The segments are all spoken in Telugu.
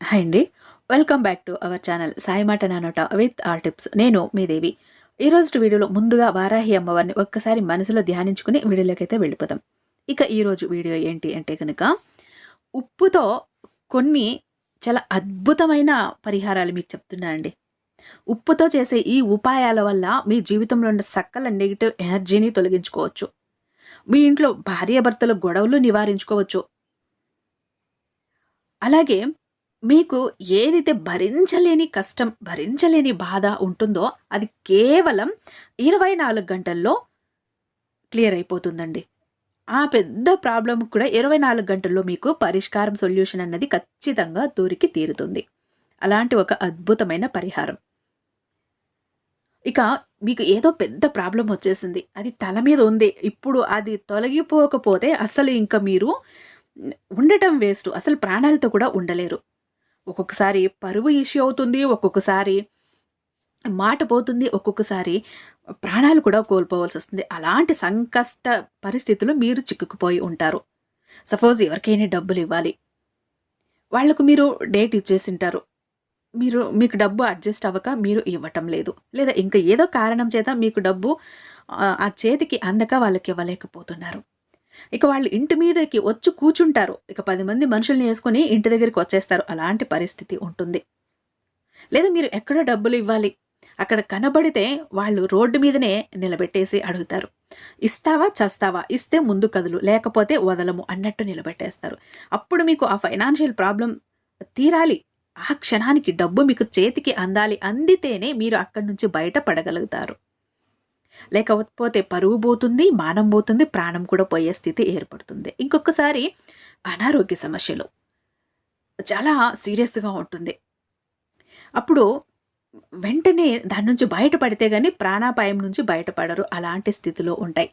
హాయ్ అండి. Welcome back to our channel Sai మాట నానోట విత్ ఆర్ టిప్స్ నేను మీ దేవి. ఈరోజు వీడియోలో ముందుగా వారాహి అమ్మవారిని ఒక్కసారి మనసులో ధ్యానించుకుని వీడియోలోకి అయితే వెళ్ళిపోతాం ఇక ఈరోజు వీడియో ఏంటి అంటే కనుక ఉప్పుతో కొన్ని చాలా అద్భుతమైన పరిహారాలు మీకు చెప్తున్నానండి ఉప్పుతో చేసే ఈ ఉపాయాల వల్ల మీ జీవితంలో ఉన్న సకల నెగిటివ్ ఎనర్జీని తొలగించుకోవచ్చు. మీ ఇంట్లో భార్యాభర్తల గొడవలు నివారించుకోవచ్చు. అలాగే మీకు ఏదైతే భరించలేని కష్టం, భరించలేని బాధ ఉంటుందో అది కేవలం 24 గంటల్లో క్లియర్ అయిపోతుందండి. ఆ పెద్ద ప్రాబ్లం కూడా 24 గంటల్లో మీకు పరిష్కారం సొల్యూషన్ అన్నది ఖచ్చితంగా దొరికి తీరుతుంది. అలాంటి ఒక అద్భుతమైన పరిహారం. ఇక మీకు ఏదో పెద్ద ప్రాబ్లం వచ్చేసింది. అది తల మీద ఉంది. ఇప్పుడు అది తొలగిపోకపోతే అసలు ఇంకా మీరు ఉండటం వేస్ట్. అసలు ప్రాణాలతో కూడా ఉండలేరు. ఒక్కొక్కసారి పరువు ఇష్యూ అవుతుంది. ఒక్కొక్కసారి మాట పోతుంది. ఒక్కొక్కసారి ప్రాణాలు కూడా కోల్పోవాల్సి వస్తుంది అలాంటి సంకష్ట పరిస్థితుల్లో మీరు చిక్కుకుపోయి ఉంటారు. సపోజ్ ఎవరికైనా డబ్బులు ఇవ్వాలి వాళ్ళకు మీరు డేట్ ఇచ్చేసింటారు. మీరు మీకు డబ్బు అడ్జస్ట్ అవ్వక మీరు ఇవ్వటం లేదు. లేదా ఇంకా ఏదో కారణం చేత మీకు డబ్బు ఆ చేతికి అందక వాళ్ళకి ఇవ్వలేకపోతున్నారు ఇక వాళ్ళు ఇంటి మీదకి వచ్చి కూర్చుంటారు. ఇక పది మంది మనుషుల్ని వేసుకొని ఇంటి దగ్గరికి వచ్చేస్తారు. అలాంటి పరిస్థితి ఉంటుంది. లేదా మీరు ఎక్కడో డబ్బులివ్వాలి. అక్కడ కనబడితే వాళ్ళు రోడ్డు మీదనే నిలబెట్టేసి అడుగుతారు. ఇస్తావా? చస్తావా? ఇస్తే ముందు కదులు. లేకపోతే వదలము అన్నట్టు నిలబెట్టేస్తారు. అప్పుడు మీకు ఆ ఫైనాన్షియల్ ప్రాబ్లం తీరాలి. ఆ క్షణానికి డబ్బు మీకు చేతికి అందాలి. అందితేనే మీరు అక్కడి నుంచి బయట పడగలుగుతారు. లేకపోతే పరువు పోతుంది, మానం పోతుంది, ప్రాణం కూడా పోయే స్థితి ఏర్పడుతుంది. ఇంకొకసారి అనారోగ్య సమస్యలు చాలా సీరియస్‌గా ఉంటుంది. అప్పుడు వెంటనే దాని నుంచి బయటపడితే కానీ ప్రాణాపాయం నుంచి బయటపడరు. అలాంటి స్థితిలో ఉంటాయి.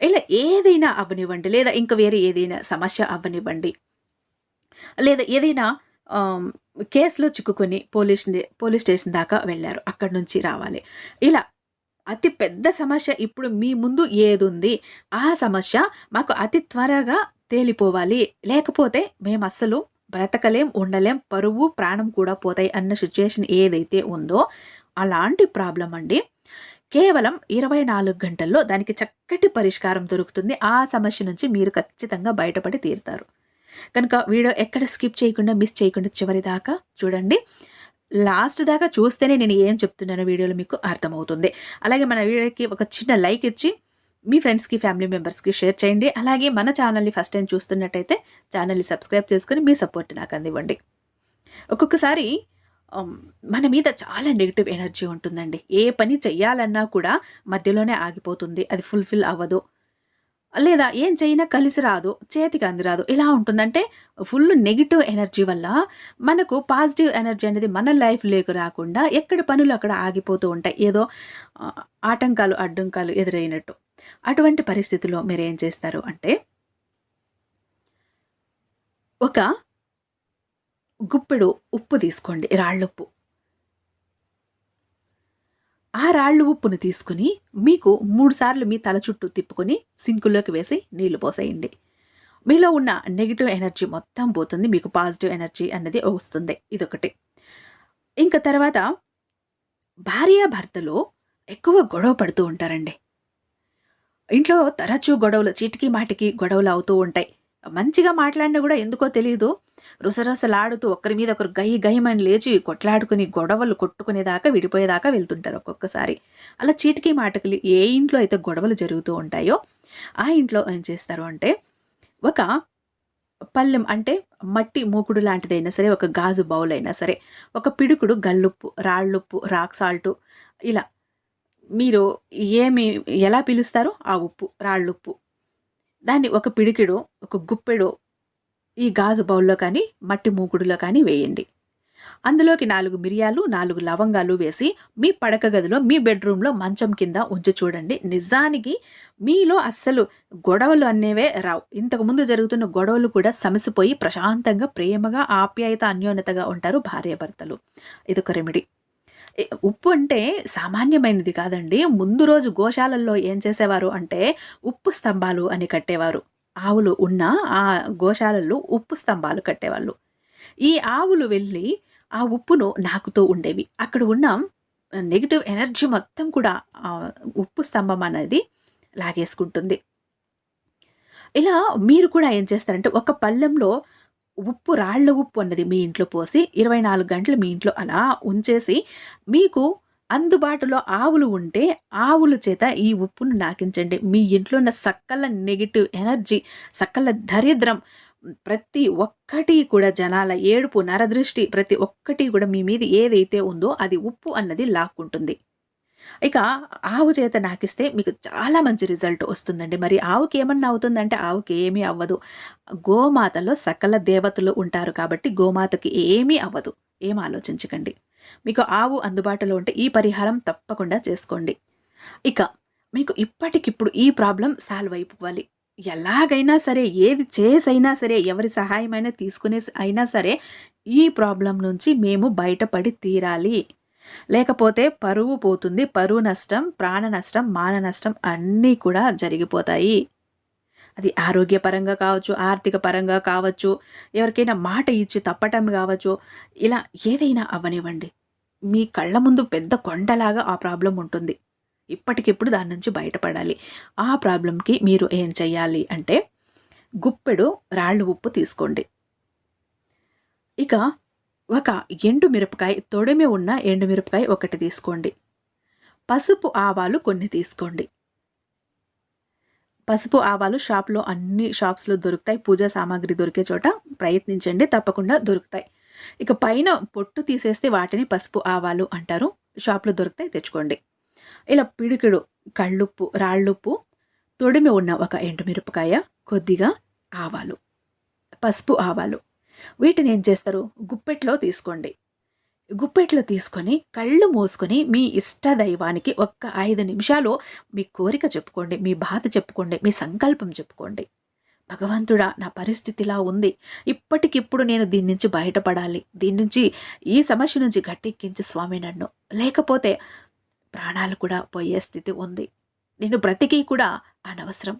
ఇలా ఏదైనా అవ్వనివ్వండి. లేదా ఇంక వేరే ఏదైనా సమస్య అవ్వనివ్వండి. లేదా ఏదైనా కేసులో చిక్కుకొని పోలీస్ పోలీస్ స్టేషన్ దాకా వెళ్ళారు అక్కడి నుంచి రావాలి. ఇలా అతి పెద్ద సమస్య ఇప్పుడు మీ ముందు ఏదుంది? ఆ సమస్య మాకు అతి త్వరగా తేలిపోవాలి. లేకపోతే మేము అస్సలు బ్రతకలేం, ఉండలేం, పరువు, ప్రాణం కూడా పోతాయి అన్న సిచ్యుయేషన్ ఏదైతే ఉందో అలాంటి ప్రాబ్లం అండి. కేవలం 24 గంటల్లో దానికి చక్కటి పరిష్కారం దొరుకుతుంది. ఆ సమస్య నుంచి మీరు ఖచ్చితంగా బయటపడి తీరుతారు. కనుక వీడియో ఎక్కడ స్కిప్ చేయకుండా, మిస్ చేయకుండా చివరి దాకా చూడండి. లాస్ట్ దాకా చూస్తేనే నేను ఏం చెప్తున్నానో వీడియోలో మీకు అర్థమవుతుంది. అలాగే మన వీడియోకి ఒక చిన్న లైక్ ఇచ్చి మీ ఫ్రెండ్స్‌కి, ఫ్యామిలీ మెంబర్స్‌కి షేర్ చేయండి. అలాగే మన ఛానల్‌ని ఫస్ట్ టైం చూస్తున్నట్టయితే ఛానల్‌ని సబ్స్క్రైబ్ చేసుకుని మీ సపోర్ట్ నాకు అందివ్వండి. ఒక్కొక్కసారి మన మీద చాలా నెగిటివ్ ఎనర్జీ ఉంటుందండి. ఏ పని చెయ్యాలన్నా కూడా మధ్యలోనే ఆగిపోతుంది. అది ఫుల్‌ఫిల్ అవ్వదు. లేదా ఏం చేయినా కలిసి రాదు. చేతికి అందిరాదు. ఇలా ఉంటుందంటే ఫుల్ నెగిటివ్ ఎనర్జీ వల్ల మనకు పాజిటివ్ ఎనర్జీ అనేది మన లైఫ్‌లోకి రాకుండా ఎక్కడ పనులు అక్కడ ఆగిపోతూ ఉంటాయి. ఏదో ఆటంకాలు, అడ్డంకాలు ఎదురైనట్టు. అటువంటి పరిస్థితిలో ఏం చేస్తారు అంటే ఒక గుప్పెడు ఉప్పు తీసుకోండి. రాళ్ళుప్పు. ఆ రాళ్ళు ఉప్పును తీసుకొని మీకు మూడుసార్లు మీ తల చుట్టూ తిప్పుకొని సింకులోకి వేసి నీళ్ళు పోసేయండి. మీలో ఉన్న నెగిటివ్ ఎనర్జీ మొత్తం పోతుంది. మీకు పాజిటివ్ ఎనర్జీ అన్నది వస్తుంది. ఇదొకటి. ఇంక తర్వాత భార్యాభర్తలు ఎక్కువ గొడవ పడుతూ ఉంటారండి. ఇంట్లో తరచూ గొడవలు చీటికి మాటికి గొడవలు అవుతూ ఉంటాయి. మంచిగా మాట్లాడినా కూడా ఎందుకో తెలియదు రుసరుసలాడుతూ ఒకరి మీద ఒకరు గయ్యి గయ్యమని లేచి కొట్లాడుకుని గొడవలు కొట్టుకునేదాకా, విడిపోయేదాకా వెళ్తుంటారు ఒక్కొక్కసారి. అలా చీటికి మాటకలు ఏ ఇంట్లో అయితే గొడవలు జరుగుతూ ఉంటాయో ఆ ఇంట్లో ఏం చేస్తారు అంటే ఒక పళ్ళెం అంటే మట్టి మూకుడు లాంటిదైనా సరే, ఒక గాజు బౌల్ అయినా సరే, ఒక పిడుకుడు గల్లుప్పు, రాళ్ళుప్పు, రాక్ సాల్టు ఇలా మీరు ఏమి ఎలా పిలుస్తారో ఆ ఉప్పు, రాళ్ళుప్పు. దాన్ని ఒక పిడికిడు ఒక గుప్పెడు ఈ గాజు బౌల్‌లో కానీ, మట్టి మూకుడులో కానీ వేయండి. అందులోకి నాలుగు మిరియాలు, నాలుగు లవంగాలు వేసి మీ పడక గదిలో, మీ బెడ్‌రూమ్‌లో మంచం కింద ఉంచి చూడండి. నిజానికి మీలో అస్సలు గొడవలు అనేవే రావు. ఇంతకుముందు జరుగుతున్న గొడవలు కూడా సమసిపోయి ప్రశాంతంగా, ప్రేమగా, ఆప్యాయత, అన్యోన్యతగా ఉంటారు భార్యాభర్తలు. ఇదొక రెమెడీ. ఉప్పు అంటే సామాన్యమైనది కాదండి. ముందు రోజు గోశాలల్లో ఏం చేసేవారు అంటే ఉప్పు స్తంభాలు అని కట్టేవారు. ఆవులు ఉన్న ఆ గోశాలల్లో ఉప్పు స్తంభాలు కట్టేవాళ్ళు. ఈ ఆవులు వెళ్ళి ఆ ఉప్పును నాకుతూ ఉండేవి అక్కడ ఉన్న నెగిటివ్ ఎనర్జీ మొత్తం కూడా ఉప్పు స్తంభం అనేది లాగేసుకుంటుంది ఇలా మీరు కూడా ఏం చేస్తారంటే ఒక పళ్ళెంలో ఉప్పు రాళ్ళ ఉప్పు అన్నది మీ ఇంట్లో పోసి ఇరవై నాలుగు గంటలు మీ ఇంట్లో అలా ఉంచేసి మీకు అందుబాటులో ఆవులు ఉంటే ఆవుల చేత ఈ ఉప్పును నాకించండి. మీ ఇంట్లో ఉన్న సకల నెగిటివ్ ఎనర్జీ సకల దరిద్రం ప్రతి ఒక్కటి కూడా జనాల ఏడుపు నరదృష్టి ప్రతి ఒక్కటి కూడా మీ మీద ఏదైతే ఉందో అది ఉప్పు అన్నది లాక్కుంటుంది. ఇక ఆవు చేత నాకిస్తే మీకు చాలా మంచి రిజల్ట్ వస్తుందండి. మరి ఆవుకి ఏమన్నా అవుతుందంటే ఆవుకి ఏమీ అవ్వదు. గోమాతలో సకల దేవతలు ఉంటారు కాబట్టి గోమాతకి ఏమీ అవ్వదు. ఏం ఆలోచించకండి. మీకు ఆవు అందుబాటులో ఉంటే ఈ పరిహారం తప్పకుండా చేసుకోండి. ఇక మీకు ఇప్పటికిప్పుడు ఈ ప్రాబ్లం సాల్వ్ అయిపోవాలి. ఎలాగైనా సరే ఏది చేసైనా సరే ఎవరి సహాయమైనా తీసుకునే అయినా సరే ఈ ప్రాబ్లం నుంచి మేము బయటపడి తీరాలి. లేకపోతే పరువు పోతుంది. పరువు నష్టం ప్రాణ నష్టం మాన నష్టం అన్నీ కూడా జరిగిపోతాయి. అది ఆరోగ్యపరంగా కావచ్చు ఆర్థిక పరంగా కావచ్చు ఎవరికైనా మాట ఇచ్చి తప్పటం కావచ్చు ఇలా ఏదైనా అవనివ్వండి. మీ కళ్ళ ముందు పెద్ద కొండలాగా ఆ ప్రాబ్లం ఉంటుంది. ఇప్పటికిప్పుడు దాని నుంచి బయటపడాలి. ఆ ప్రాబ్లంకి మీరు ఏం చేయాలి అంటే గుప్పెడు రాళ్ళు ఉప్పు తీసుకోండి. ఇక ఒక ఎండు మిరపకాయ తొడిమి ఉన్న ఎండు మిరపకాయ ఒకటి తీసుకోండి. పసుపు ఆవాలు కొన్ని తీసుకోండి. పసుపు ఆవాలు షాప్లో అన్ని షాప్స్లో దొరుకుతాయి. పూజా సామాగ్రి దొరికే చోట ప్రయత్నించండి తప్పకుండా దొరుకుతాయి. ఇక పైన పొట్టు తీసేస్తే వాటిని పసుపు ఆవాలు అంటారు. షాప్లో దొరుకుతాయి తెచ్చుకోండి. ఇలా పిడికిడు కళ్ళుప్పు రాళ్ళుప్పు తొడిమి ఉన్న ఒక ఎండుమిరపకాయ కొద్దిగా ఆవాలు పసుపు ఆవాలు. వీటిని ఏం చేస్తారు? గుప్పెట్లో తీసుకోండి. గుప్పెట్లో తీసుకొని కళ్ళు మూసుకొని మీ ఇష్ట దైవానికి ఒక్క ఐదు నిమిషాలు మీ కోరిక చెప్పుకోండి మీ బాధ చెప్పుకోండి మీ సంకల్పం చెప్పుకోండి. భగవంతుడా నా పరిస్థితి ఇలా ఉంది. ఇప్పటికిప్పుడు నేను దీని నుంచి బయటపడాలి. దీని నుంచి ఈ సమస్య నుంచి గట్టెక్కించి స్వామి నన్ను. లేకపోతే ప్రాణాలు కూడా పోయే స్థితి ఉంది. నేను బ్రతికి కూడా అనవసరం.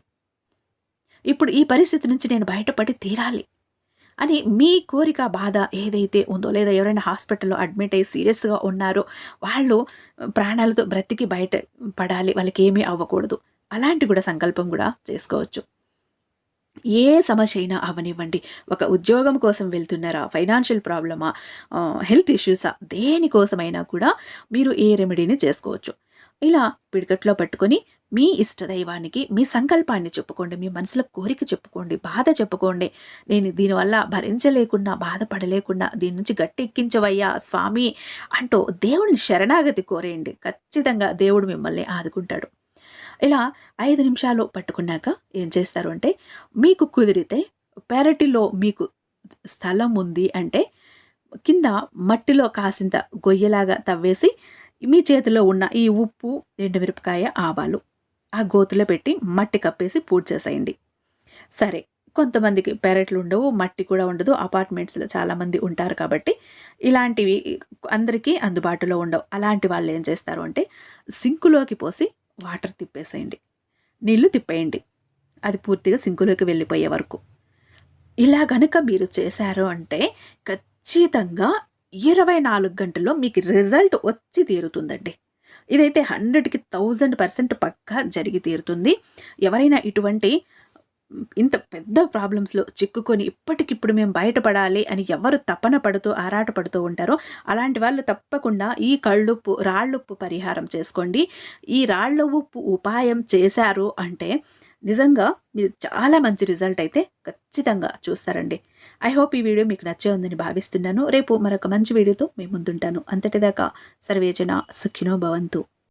ఇప్పుడు ఈ పరిస్థితి నుంచి నేను బయటపడి తీరాలి. అని మీ కోరిక బాధ ఏదైతే ఉందో లేదా ఎవరైనా హాస్పిటల్లో అడ్మిట్ అయ్యి సీరియస్గా ఉన్నారో వాళ్ళు ప్రాణాలతో బ్రతికి బయట పడాలి వాళ్ళకి ఏమీ అవ్వకూడదు. అలాంటి కూడా సంకల్పం కూడా చేసుకోవచ్చు. ఏ సమస్య అయినా అవనివ్వండి. ఒక ఉద్యోగం కోసం వెళ్తున్నారా ఫైనాన్షియల్ ప్రాబ్లమా హెల్త్ ఇష్యూసా దేనికోసమైనా కూడా మీరు ఏ రెమెడీని చేసుకోవచ్చు. ఇలా పిడికట్లో పట్టుకొని మీ ఇష్టదైవానికి మీ సంకల్పాన్ని చెప్పుకోండి మీ మనసులో కోరిక చెప్పుకోండి బాధ చెప్పుకోండి. నేను దీనివల్ల భరించలేకుండా బాధపడలేకుండా దీని నుంచి గట్టి ఎక్కించవయ్యా స్వామి అంటూ దేవుడిని శరణాగతి కోరేయండి. ఖచ్చితంగా దేవుడు మిమ్మల్ని ఆదుకుంటాడు. ఇలా ఐదు నిమిషాలు పట్టుకున్నాక ఏం చేస్తారు అంటే మీకు కుదిరితే పెరటిలో మీకు స్థలం ఉంది అంటే కింద మట్టిలో కాసింత గొయ్యలాగా తవ్వేసి మీ చేతిలో ఉన్న ఈ ఉప్పు ఎండుమిరపకాయ ఆవాలు ఆ గోతులో పెట్టి మట్టి కప్పేసి పూజ చేసేయండి. సరే కొంతమందికి పెరట్లు ఉండవు మట్టి కూడా ఉండదు. అపార్ట్మెంట్స్లో చాలామంది ఉంటారు కాబట్టి ఇలాంటివి అందరికీ అందుబాటులో ఉండవు. అలాంటి వాళ్ళు ఏం చేస్తారు అంటే సింకులోకి పోసి వాటర్ తిప్పేసేయండి. నీళ్ళు తిప్పేయండి. అది పూర్తిగా సింకులోకి వెళ్ళిపోయే వరకు. ఇలా గనక మీరు చేశారు అంటే ఖచ్చితంగా ఇరవై నాలుగు గంటల్లో మీకు రిజల్ట్ వచ్చి తీరుతుందండి. ఇదైతే హండ్రెడ్కి థౌజండ్ పర్సెంట్ పక్కా జరిగి తీరుతుంది. ఎవరైనా ఇటువంటి ఇంత పెద్ద ప్రాబ్లమ్స్లో చిక్కుకొని ఇప్పటికిప్పుడు మేము బయటపడాలి అని ఎవరు తపన పడుతూ ఆరాట పడుతూ ఉంటారో అలాంటి వాళ్ళు తప్పకుండా ఈ కళ్ళుప్పు రాళ్ళుప్పు పరిహారం చేసుకోండి. ఈ రాళ్ళ ఉప్పు ఉపాయం చేశారు అంటే నిజంగా మీరు చాలా మంచి రిజల్ట్ అయితే ఖచ్చితంగా చూస్తారండి. ఐ హోప్ ఈ వీడియో మీకు నచ్చే ఉందని భావిస్తున్నాను. రేపు మరొక మంచి వీడియోతో మేము ముందుంటాను. అంతటిదాకా సర్వేజన సుఖినో భవంతు.